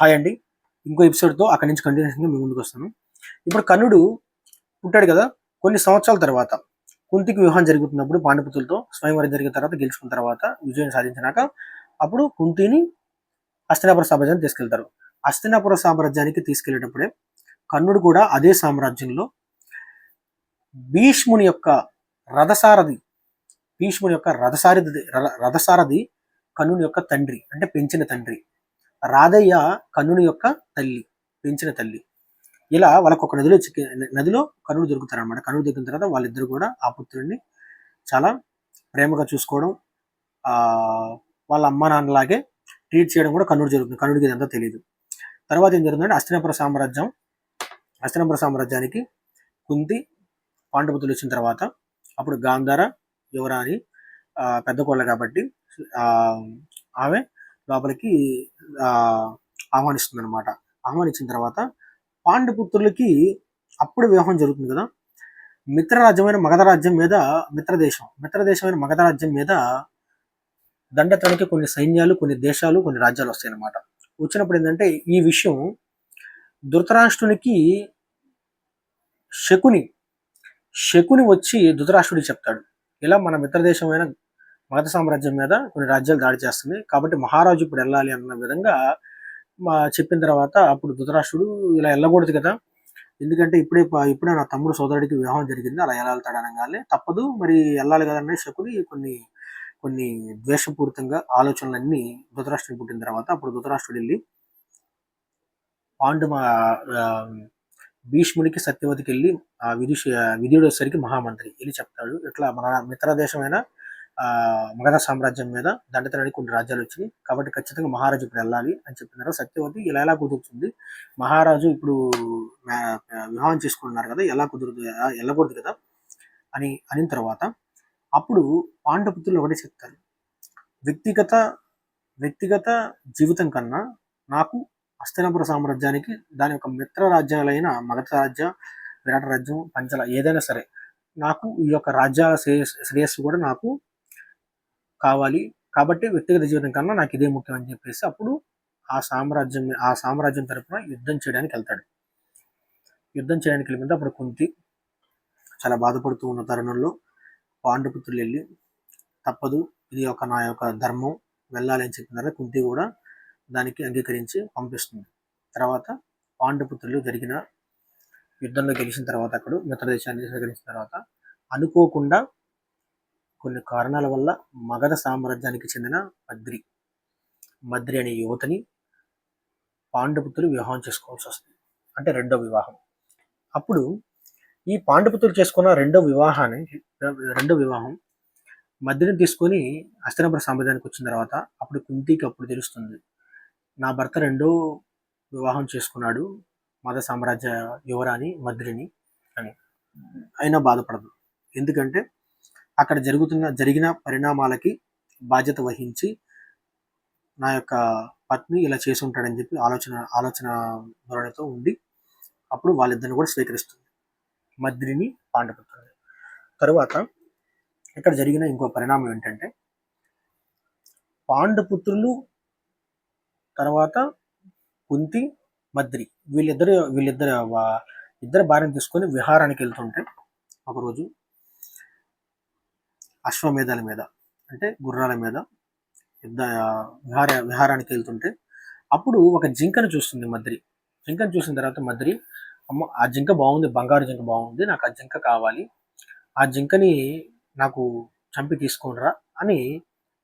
Hi అండి. ఇంకో ఎపిసోడ్తో అక్కడి నుంచి కంటిన్యూషన్గా మీ ముందుకు వస్తాను. ఇప్పుడు కర్ణుడు పుట్టాడు కదా కొన్ని సంవత్సరాల తర్వాత కుంతికి వివాహం జరుగుతున్నప్పుడు పాండపుతులతో స్వయంవరం జరిగిన తర్వాత గెలుచుకున్న తర్వాత విజయం సాధించినాక అప్పుడు కుంతిని హస్తినాపుర సామ్రాజ్యాన్ని తీసుకెళ్తారు. హస్తినాపుర సామ్రాజ్యానికి తీసుకెళ్ళేటప్పుడే కర్ణుడు కూడా అదే సామ్రాజ్యంలో భీష్ముని యొక్క రథసారథి భీష్ముని యొక్క రథసారథి రథసారథి కర్ణుని యొక్క తండ్రి అంటే పెంచిన తండ్రి. రాధయ్య కర్ణుని యొక్క తల్లి పెంచిన తల్లి. ఇలా వాళ్ళకు ఒక నదిలో చిక్కి నదిలో కర్ణుడు దొరుకుతారు అనమాట కర్ణుడు దొరికిన తర్వాత వాళ్ళిద్దరు కూడా ఆ పుత్రుడిని చాలా ప్రేమగా చూసుకోవడం వాళ్ళ అమ్మ నాన్నలాగే ట్రీట్ చేయడం కూడా కర్ణుడు జరుగుతుంది. కర్ణుడికి ఇదంతా తెలియదు తర్వాత ఏం జరుగుతుందంటే అస్తినపుర సామ్రాజ్యం అస్తినపుర సామ్రాజ్యానికి కుంతి పాండపుతులు వచ్చిన తర్వాత అప్పుడు గాంధార యువరాణి పెద్ద కోళ్ళ కాబట్టి ఆమె లోపలికి ఆహ్వానిస్తుంది అనమాట ఆహ్వానించిన తర్వాత పాండుపుత్రులకి అప్పుడు వివాహం జరుగుతుంది కదా. మిత్రరాజ్యమైన మగధ రాజ్యం మీద మిత్రదేశం మిత్రదేశమైన మగధ రాజ్యం మీద దండెత్తడానికి కొన్ని సైన్యాలు కొన్ని దేశాలు కొన్ని రాజ్యాలు వస్తాయి అన్నమాట వచ్చినప్పుడు ఏంటంటే ఈ విషయం ధృతరాష్ట్రునికి శకుని శకుని వచ్చి ధృతరాష్ట్రుడికి చెప్తాడు. ఇలా మన మిత్రదేశమైన మగధ సామ్రాజ్యం మీద కొన్ని రాజ్యాలు దాడి చేస్తుంది. కాబట్టి మహారాజు ఇప్పుడు వెళ్ళాలి అన్న విధంగా మా చెప్పిన తర్వాత అప్పుడు ధృతరాష్ట్రుడు ఇలా వెళ్ళకూడదు కదా. ఎందుకంటే ఇప్పుడే ఇప్పుడే నా తమ్ముడు సోదరుడికి వివాహం జరిగింది. అలా ఎలా వెళ్తాడు తప్పదు. మరి వెళ్ళాలి కదా శకుని కొన్ని కొన్ని ద్వేషపూరితంగా ఆలోచనలన్నీ ధృతరాష్ట్రుడు పుట్టిన తర్వాత అప్పుడు ధృతరాష్ట్రుడు వెళ్ళి పాండు మా భీష్మునికి సత్యవతికి వెళ్ళి ఆ విదుషి విధుడు సరికి మహామంత్రి. వెళ్ళి చెప్తాడు. ఇట్లా మన మిత్రదేశమైన ఆ మగధ సామ్రాజ్యం మీద దండతనానికి కొన్ని రాజ్యాలు వచ్చినాయి. కాబట్టి ఖచ్చితంగా మహారాజు ఇప్పుడు వెళ్ళాలి అని చెప్పినారు సత్యవతి ఇలా ఎలా కుదురుతుంది? మహారాజు ఇప్పుడు వివాహం చేసుకుంటున్నారు కదా ఎలా కుదురుతుంది? వెళ్ళకూడదు కదా? అని అనిన తర్వాత అప్పుడు పాండపుత్రులు ఒకటే చెప్తారు. వ్యక్తిగత వ్యక్తిగత జీవితం కన్నా నాకు హస్తినాపుర సామ్రాజ్యానికి దాని యొక్క మిత్ర రాజ్యాలైన మగధ రాజ్య విరాట రాజ్యం పంచల ఏదైనా సరే నాకు ఈ యొక్క రాజ్యాల శ్రేయస్సు కూడా నాకు కావాలి. కాబట్టి వ్యక్తిగత జీవితం కన్నా నాకు ఇదే ముఖ్యం అని చెప్పేసి అప్పుడు ఆ సామ్రాజ్యం ఆ సామ్రాజ్యం తరపున యుద్ధం చేయడానికి వెళ్తాడు. యుద్ధం చేయడానికి వెళ్ళిపోతే అప్పుడు కుంతి చాలా బాధపడుతూ ఉన్న తరుణంలో పాండుపుత్రులు వెళ్ళి తప్పదు ఇది ఒక నా యొక్క ధర్మం వెళ్ళాలి అని చెప్పిన తర్వాత కుంతి కూడా దానికి అంగీకరించి పంపిస్తుంది. తర్వాత పాండుపుత్రులు జరిగిన యుద్ధంలో గెలిచిన తర్వాత అక్కడ మిత్రదేశాన్ని స్వీకరించిన తర్వాత అనుకోకుండా కొన్ని కారణాల వల్ల మగధ సామ్రాజ్యానికి చెందిన మద్రి. మద్రి అనే యువతని పాండుపుత్రులు వివాహం చేసుకోవాల్సి వస్తుంది. అంటే రెండో వివాహం. అప్పుడు ఈ పాండుపుత్రులు చేసుకున్న రెండో వివాహాన్ని రెండో వివాహం మద్రిని తీసుకొని హస్తినాపుర సామ్రాజ్యానికి వచ్చిన తర్వాత అప్పుడు కుంతికి అప్పుడు తెలుస్తుంది నా భర్త రెండో వివాహం చేసుకున్నాడు మద సామ్రాజ్య యువరాణి మద్రిని అని. అయినా బాధపడదు. ఎందుకంటే అక్కడ జరుగుతున్న జరిగిన పరిణామాలకి బాధ్యత వహించి నా యొక్క పత్ని ఇలా చేసి ఉంటాడని చెప్పి ఆలోచన ఆలోచన ధోరణితో ఉండి అప్పుడు వాళ్ళిద్దరిని కూడా స్వీకరిస్తుంది. మద్రిని పాండపుత్రుడు. తరువాత ఇక్కడ జరిగిన ఇంకో పరిణామం ఏంటంటే పాండపుత్రులు తర్వాత కుంతి మద్రి వీళ్ళిద్దరు వీళ్ళిద్దరు ఇద్దరు భార్యను తీసుకొని విహారానికి వెళ్తుంటే ఒకరోజు అశ్వమేధాల మీద అంటే గుర్రాల మీద యుద్ధ విహార విహారానికి వెళ్తుంటే అప్పుడు ఒక జింకను చూస్తుంది మద్రి. జింకను చూసిన తర్వాత మద్రి అమ్మ ఆ జింక బాగుంది బంగారు జింక బాగుంది నాకు ఆ జింక కావాలి ఆ జింకని నాకు చంపి తీసుకునిరా అని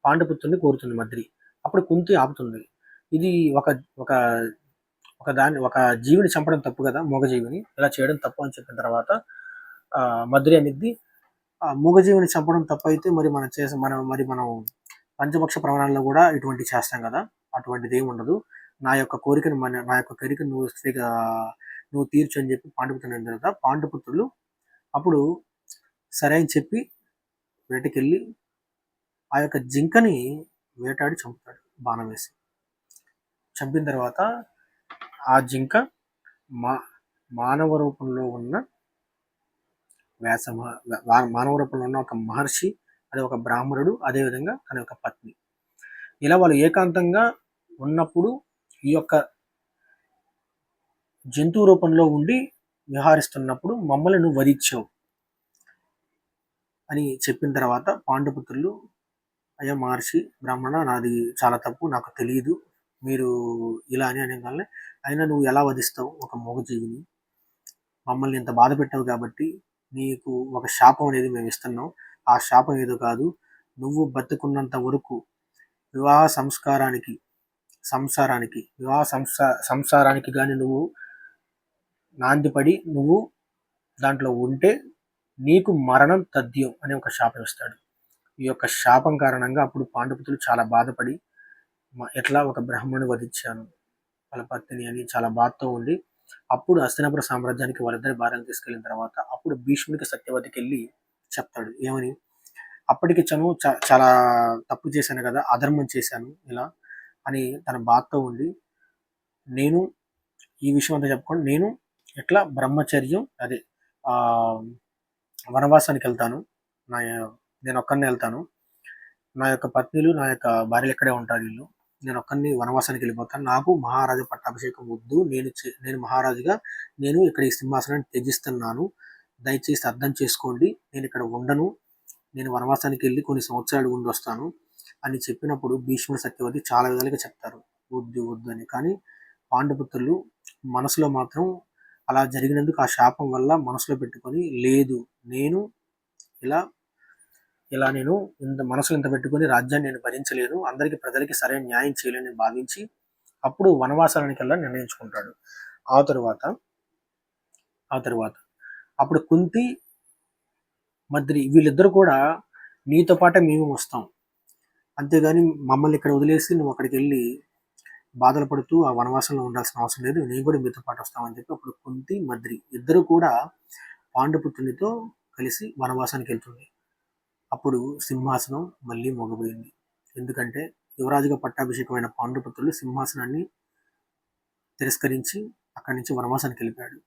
పాండపుత్రుని కోరుతుంది మద్రి. అప్పుడు కుంతి ఆపుతుంది. ఇది ఒక ఒక ఒక దాన్ని ఒక జీవిని చంపడం తప్పు కదా మూగజీవిని ఇలా చేయడం తప్పు అని చెప్పిన తర్వాత మద్రి అనేది మూగజీవిని చంపడం తప్పైతే మరి మనం చేసే మనం మరి మనం పంచపక్ష ప్రమాణాల్లో కూడా ఇటువంటి చేస్తాం కదా. అటువంటిది ఏమి ఉండదు. నా యొక్క కోరికను మన నా యొక్క కోరికను నువ్వు స్త్రీగా నువ్వు తీర్చు అని చెప్పి పాండుపుత్రుని తర్వాత పాండుపుత్రులు అప్పుడు సరే అని చెప్పి వేటకెళ్ళి ఆ యొక్క జింకని వేటాడి చంపుతాడు బాణం వేసి. చంపిన తర్వాత ఆ జింక మా మానవ రూపంలో ఉన్న వ్యాస మానవరూపంలో మానవ రూపంలో ఉన్న ఒక మహర్షి అది ఒక బ్రాహ్మణుడు అదేవిధంగా తన యొక్క పత్ని. ఇలా వాళ్ళు ఏకాంతంగా ఉన్నప్పుడు ఈ యొక్క జంతువు రూపంలో ఉండి విహారిస్తున్నప్పుడు మమ్మల్ని నువ్వు వధించావు అని చెప్పిన తర్వాత పాండుపుత్రులు అయ్యా మహర్షి బ్రాహ్మణ నాది చాలా తప్పు నాకు తెలియదు మీరు ఇలా అని అనగానే అయినా నువ్వు ఎలా వధిస్తావు ఒక మూగజీవిని? మమ్మల్ని ఇంత బాధ పెట్టావు కాబట్టి నీకు ఒక శాపం అనేది మేము ఇస్తున్నాం. ఆ శాపం ఏదో కాదు. నువ్వు బతుకున్నంత వరకు వివాహ సంస్కారానికి సంసారానికి వివాహ సంసా సంసారానికి కానీ నువ్వు నాందిపడి నువ్వు దాంట్లో ఉంటే నీకు మరణం తథ్యం అనే ఒక శాపం ఇస్తాడు. ఈ యొక్క శాపం కారణంగా అప్పుడు పాండుపుతులు చాలా బాధపడి ఎట్లా ఒక బ్రాహ్మణుని వధించాను. వాళ్ళ పత్ని అని చాలా బాధతో ఉండి అప్పుడు హస్తినాపుర సామ్రాజ్యానికి వాళ్ళిద్దరి భార్యను తీసుకెళ్ళిన తర్వాత అప్పుడు భీష్ముడికి సత్యవతికి వెళ్ళి చెప్తాడు. ఏమని? అప్పటికి చను చా- చాలా తప్పు చేశాను కదా అధర్మం చేశాను ఇలా అని తన బాధతో ఉండి నేను ఈ విషయం అంతా చెప్పుకోండి నేను ఎట్లా బ్రహ్మచర్యం అదే వనవాసానికి వెళ్తాను నా నేను ఒక్కరినే వెళ్తాను నా యొక్క పత్నిలు నా యొక్క భార్యలు ఇక్కడే ఉంటారు వీళ్ళు నేను ఒక్కరిని వనవాసానికి వెళ్ళిపోతాను. నాకు మహారాజు పట్టాభిషేకం వద్దు. నేను చే- నేను మహారాజుగా నేను ఇక్కడ ఈ సింహాసనాన్ని త్యజిస్తున్నాను. దయచేసి అర్థం చేసుకోండి. నేను ఇక్కడ ఉండను. నేను వనవాసానికి వెళ్ళి కొన్ని సంవత్సరాలు ఉండి వస్తాను అని చెప్పినప్పుడు భీష్ముడు సత్యవతి చాలా విధాలుగా చెప్తారు. వద్దు వద్దు అని. కానీ పాండుపుత్రులు మనసులో మాత్రం అలా జరిగినందుకు ఆ శాపం వల్ల మనసులో పెట్టుకొని లేదు. నేను ఇలా ఇలా నేను ఇంత మనసులు ఇంత పెట్టుకుని రాజ్యాన్ని నేను భరించలేను అందరికీ ప్రజలకి సరైన న్యాయం చేయలేని భావించి అప్పుడు వనవాసానికి వెళ్ళా నిర్ణయించుకుంటాడు. ఆ తరువాత ఆ తరువాత అప్పుడు కుంతి మద్రి వీళ్ళిద్దరు కూడా నీతో పాటే మేము వస్తాం. అంతేగాని మమ్మల్ని ఇక్కడ వదిలేసి నువ్వు అక్కడికి వెళ్ళి బాధలు పడుతూ ఆ వనవాసంలో ఉండాల్సిన అవసరం లేదు నేను కూడా మీతో పాటు వస్తామని చెప్పి అప్పుడు కుంతి మద్రి ఇద్దరు కూడా పాండుపుత్రునితో కలిసి వనవాసానికి వెళ్తుంది. అప్పుడు సింహాసనం మళ్ళీ మొగబోయింది. ఎందుకంటే యువరాజుగా పట్టాభిషేకమైన పాండుపుత్రులు సింహాసనాన్ని తిరస్కరించి అక్కడి నుంచి వనవాసానికి వెళ్ళిపోయాడు.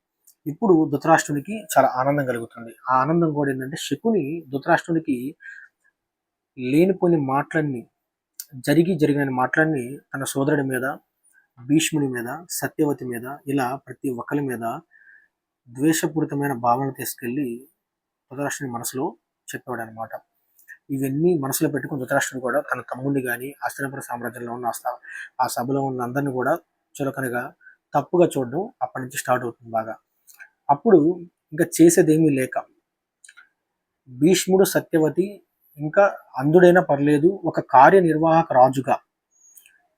ఇప్పుడు ధృతరాష్ట్రునికి చాలా ఆనందం కలుగుతుంది. ఆ ఆనందం కూడా ఏంటంటే శకుని ధృతరాష్ట్రునికి లేనిపోని మాటలన్నీ జరిగి జరిగిన మాటలన్నీ తన సోదరుడి మీద భీష్ముని మీద సత్యవతి మీద ఇలా ప్రతి ఒక్కరి మీద ద్వేషపూరితమైన భావన తీసుకెళ్ళి ధృతరాష్ట్రుని మనసులో చెప్పాడు అనమాట ఇవన్నీ మనసులో పెట్టుకుని ధృతరాష్ట్రుడు కూడా తన తమ్ముడిని కానీ హస్తినాపుర సామ్రాజ్యంలో ఉన్న ఆ స్థా- ఆ సభలో ఉన్న అందరిని కూడా చులకనగా తప్పుగా చూడడం అప్పటి నుంచి స్టార్ట్ అవుతుంది బాగా. అప్పుడు ఇంకా చేసేదేమీ లేక భీష్ముడు సత్యవతి ఇంకా అందుడైనా పర్లేదు ఒక కార్యనిర్వాహక రాజుగా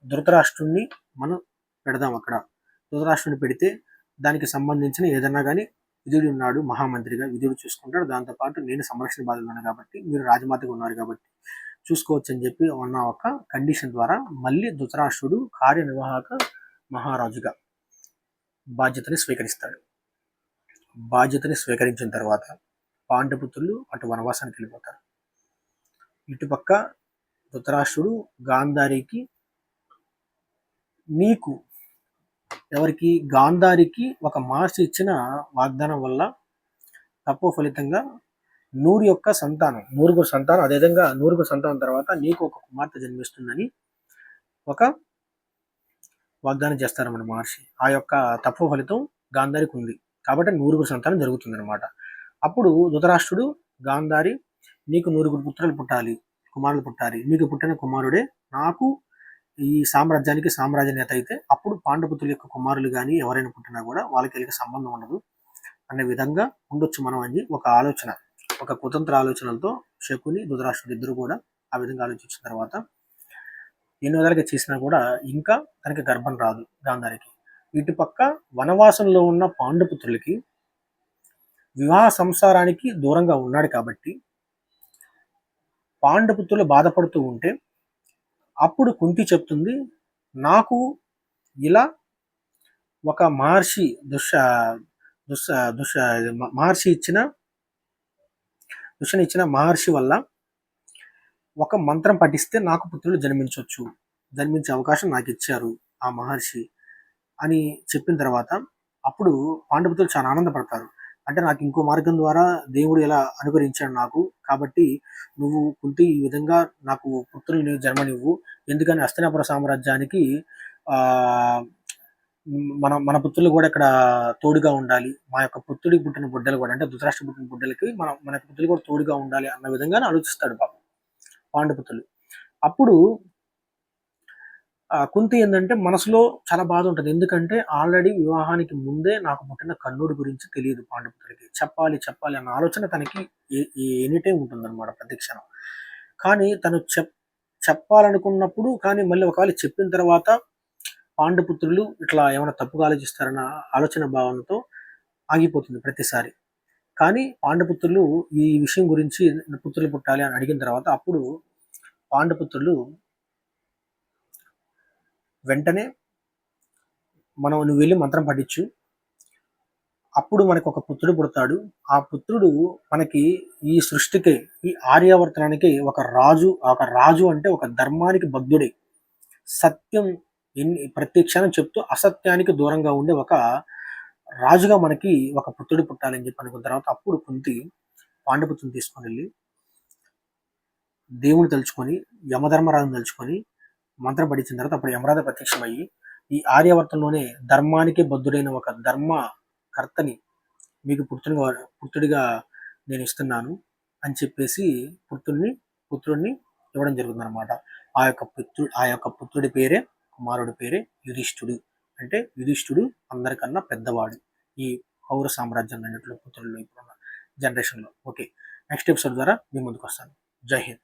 ధృతరాష్ట్రుణ్ణి మనం పెడదాం అక్కడ. ధృతరాష్ట్రుని పెడితే దానికి సంబంధించిన ఏదన్నా కానీ విధుడు ఉన్నాడు మహామంత్రిగా విధుడు చూసుకుంటాడు. దాంతోపాటు నేను సంరక్షణ బాధలు ఉన్నాను కాబట్టి మీరు రాజమాతగా ఉన్నారు కాబట్టి చూసుకోవచ్చు అని చెప్పి ఉన్న ఒక కండిషన్ ద్వారా మళ్ళీ ధృతరాష్ట్రుడు కార్యనిర్వాహక మహారాజుగా బాధ్యతని స్వీకరిస్తాడు. బాధ్యతని స్వీకరించిన తర్వాత పాండపుత్రులు అటు వనవాసానికి వెళ్ళిపోతారు. ఇటుపక్క ధృతరాష్ట్రుడు గాంధారికి నీకు ఎవరికి గాంధారికి ఒక మహర్షి ఇచ్చిన వాగ్దానం వల్ల తప్పు ఫలితంగా నూరు యొక్క సంతానం నూరుగురు సంతానం అదేవిధంగా నూరుగురు సంతానం తర్వాత నీకు ఒక కుమార్తె జన్మిస్తుందని ఒక వాగ్దానం చేస్తారన్నమాట మహర్షి. ఆ యొక్క తప్పు ఫలితం గాంధారికి ఉంది. కాబట్టి నూరుగురు సంతానం జరుగుతుందన్నమాట. అప్పుడు ధృతరాష్ట్రుడు గాంధారి నీకు నూరుగురు పుత్రులు పుట్టాలి కుమారులు పుట్టాలి. నీకు పుట్టిన కుమారుడే నాకు ఈ సామ్రాజ్యానికి సామ్రాజ్య నేత అయితే అప్పుడు పాండుపుత్రుల యొక్క కుమారులు కానీ ఎవరైనా పుట్టినా కూడా వాళ్ళకి వీళ్ళకి సంబంధం ఉండదు అనే విధంగా ఉండొచ్చు మనం అని ఒక ఆలోచన ఒక కుతంత్ర ఆలోచనలతో శకుని ధృతరాష్ట్రుడు ఇద్దరు కూడా ఆ విధంగా ఆలోచించిన తర్వాత ఎన్ని విధాలుగా చేసినా కూడా ఇంకా తనకి గర్భం రాదు గాంధారికి. ఇటుపక్క వనవాసంలో ఉన్న పాండుపుత్రులకి వివాహ సంసారానికి దూరంగా ఉన్నాడు కాబట్టి పాండుపుత్రులు బాధపడుతూ ఉంటే అప్పుడు కుంతి చెప్తుంది నాకు ఇలా ఒక మహర్షి దుష దుష దుష మ- మహర్షి ఇచ్చిన దుషని ఇచ్చిన మహర్షి వల్ల ఒక మంత్రం పఠిస్తే నాకు పుత్రులు జన్మించవచ్చు జన్మించే అవకాశం నాకు ఇచ్చారు ఆ మహర్షి అని చెప్పిన తర్వాత అప్పుడు పాండుపుత్రులు చాలా ఆనందపడతారు. అంటే నాకు ఇంకో మార్గం ద్వారా దేవుడు ఇలా అనుగ్రహించాడు నాకు. కాబట్టి నువ్వు కుంటి ఈ విధంగా నాకు పుత్రుల్ని జన్మనివ్వు. ఎందుకని హస్తినాపుర సామ్రాజ్యానికి మన మన పుత్రులు కూడా ఇక్కడ తోడుగా ఉండాలి. మా యొక్క పుత్రుడికి పుట్టిన బుడ్డలు కూడా అంటే ధృతరాష్ట్ర పుట్టిన బుడ్డలకి మన మన యొక్క పుత్రులు కూడా తోడుగా ఉండాలి అన్న విధంగా ఆలోచిస్తాడు పాపం. పాండుపుత్రులు అప్పుడు కుంతి ఏంటంటే మనసులో చాలా బాధ ఉంటుంది. ఎందుకంటే ఆల్రెడీ వివాహానికి ముందే నాకు పుట్టిన కన్నుడి గురించి తెలియదు పాండుపుత్రుడికి చెప్పాలి చెప్పాలి అన్న ఆలోచన తనకి ఎనీ టైం ఉంటుందన్నమాట ప్రతిక్షణం కానీ తను చెప్ చెప్పాలనుకున్నప్పుడు కానీ మళ్ళీ ఒకవేళ చెప్పిన తర్వాత పాండుపుత్రులు ఇట్లా ఏమైనా తప్పుగా ఆలోచిస్తారన్న ఆలోచన భావనతో ఆగిపోతుంది ప్రతిసారి. కానీ పాండుపుత్రులు ఈ విషయం గురించి పుత్రులు పుట్టాలి అని అడిగిన తర్వాత అప్పుడు పాండుపుత్రులు వెంటనే మనం నువ్వు వెళ్ళి మంత్రం పఠించు. అప్పుడు మనకు ఒక పుత్రుడు పుడతాడు. ఆ పుత్రుడు మనకి ఈ సృష్టికి ఈ ఆర్యావర్తనానికి ఒక రాజు ఒక రాజు అంటే ఒక ధర్మానికి బద్ధుడే సత్యం ఎన్ని ప్రతి క్షణం చెప్తూ అసత్యానికి దూరంగా ఉండే ఒక రాజుగా మనకి ఒక పుత్రుడు పుట్టాలని చెప్పి అనుకున్న తర్వాత అప్పుడు కుంతి పాండపుత్రుని తీసుకొని వెళ్ళి దేవుని తలుచుకొని యమధర్మరాజుని తలుచుకొని మంత్రం పడిచిన తర్వాత అప్పుడు యమరాజ ప్రత్యక్షమయ్యి ఈ ఆర్యవర్తంలోనే ధర్మానికి బద్ధుడైన ఒక ధర్మ కర్తని మీకు పుత్రునిగా పుత్రుడిగా నేను ఇస్తున్నాను అని చెప్పేసి పుత్రుడిని పుత్రుడిని ఇవ్వడం జరుగుతుంది అనమాట ఆ యొక్క పుత్రుడు ఆ యొక్క పుత్రుడి పేరే కుమారుడి పేరే యుధిష్ఠుడు. అంటే యుధిష్ఠుడు అందరికన్నా పెద్దవాడు ఈ పౌర సామ్రాజ్యం అన్నట్లు పుత్రుల్లో ఇప్పుడున్న జనరేషన్లో. ఓకే నెక్స్ట్ ఎపిసోడ్ ద్వారా మీ ముందుకు వస్తాను. జై హింద్.